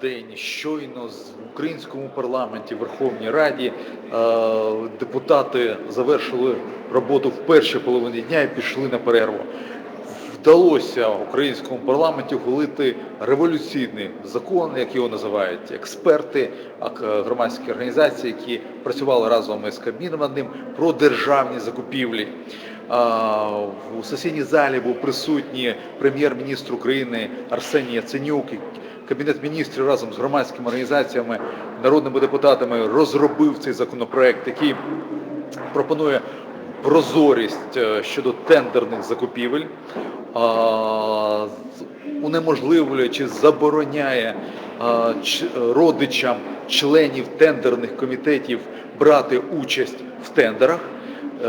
день щойно в українському парламенті, Верховній Раді е, депутати завершили роботу в першій половині дня і пішли на перерву. Вдалося українському парламенті ухвалити революційний закон, як його називають експерти, ак- громадські організації, які працювали разом із Кабміном над ним про державні закупівлі. У сесійній залі був присутній прем'єр-міністр України Арсеній Яценюк. Кабінет міністрів разом з громадськими організаціями, народними депутатами розробив цей законопроект, який пропонує прозорість е, щодо тендерних закупівель, унеможливлює чи забороняє родичам членів тендерних комітетів брати участь в тендерах, е,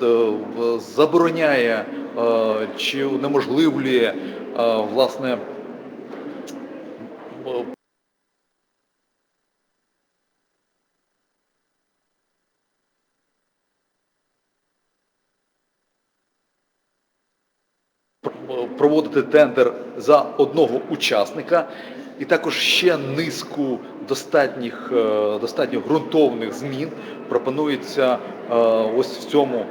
в- забороняє е, чи унеможливлює е, власне е, проводити тендер за одного учасника, і також ще низку достатніх, е, достатньо ґрунтовних змін пропонується е, ось в цьому